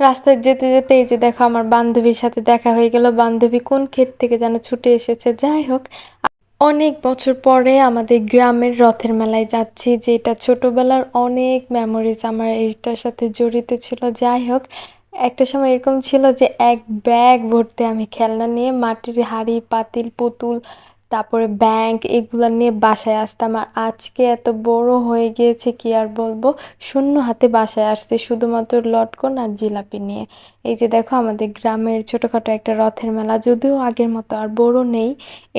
রাস্তায় যেতে যেতে এই যে দেখো আমার বান্ধবীর সাথে দেখা হয়ে গেল। বান্ধবী কোন ক্ষেত থেকে যেন ছুটে এসেছে? যাই হোক, অনেক বছর পরে আমাদের গ্রামের রথের মেলায় যাচ্ছি, যেটা ছোটবেলার অনেক মেমোরিজ আমার এইটার সাথে জড়িত ছিল। যাই হোক, একটা সময় এরকম ছিল যে এক ব্যাগ ভর্তি আমি খেলনা নিয়ে মাটির হাঁড়ি, পাতিল, পুতুল তারপরে ব্যাংক এগুলো নিয়ে বাসায় আসতাম। আর আজকে এত বড় হয়ে গিয়েছে, কি আর বলব? শূন্য হাতে বাসায় আসছে, শুধুমাত্র লটকন আর জিলাপি নিয়ে। এই যে দেখো, আমাদের গ্রামের ছোটোখাটো একটা রথের মেলা, যদিও আগের মতো আর বড় নেই।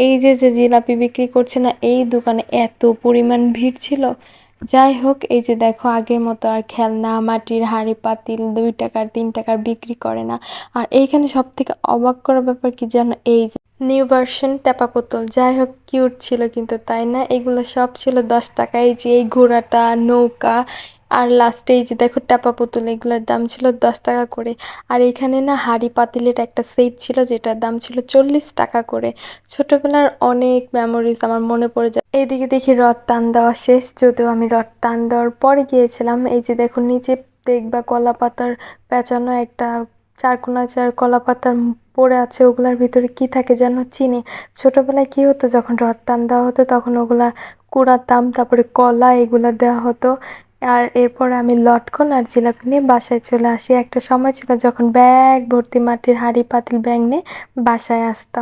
এই যে যে জিলাপি বিক্রি করছে না, এই দোকানে এত পরিমাণ ভিড় ছিল। যাই হোক, এই যে দেখো, আগের মতো আর খেলনা, মাটির হাঁড়ি, পাতিল, দুই টাকার, তিন টাকার বিক্রি করে না। আর এইখানে সব থেকে অবাক করার ব্যাপার কি যেন এই যে নিউ ভার্সন টেপা পুতুল। যাই হোক, কিউট ছিল কিন্তু, তাই না? এগুলো সব ছিল দশ টাকা। এই যে এই ঘোড়াটা, নৌকা আর লাস্টে এই যে দেখো ট্যাপা পুতুল, এগুলোর দাম ছিল দশ টাকা করে। আর এখানে না হাঁড়ি পাতিলের একটা সেট ছিল, যেটার দাম ছিল চল্লিশ টাকা করে। ছোটবেলার অনেক মেমোরিজ আমার মনে পড়ে যায়। এইদিকে দেখি রথ টান দেওয়া শেষ, যদিও আমি রথ টান দেওয়ার পরে গিয়েছিলাম। এই যে দেখো নিচে দেখবা কলা পাতার পেঁচানো একটা চারকোনা চার কলা পাতার পড়ে আছে, ওগুলার ভিতরে কি থাকে যেন চিনি। ছোটবেলায় কি হতো, যখন রথ টান দেওয়া হতো, তখন ওগুলা কুড়াতাম তারপরে কলা, এগুলা দেওয়া হতো। আর এরপর আমি লটকন আর জিলাপি নিয়ে বাসায় চলে আসি। একটা সময় ছিল যখন ব্যাগ ভর্তি মাটির হাঁড়ি পাতিল ব্যাগ নিয়ে বাসায় আসতাম।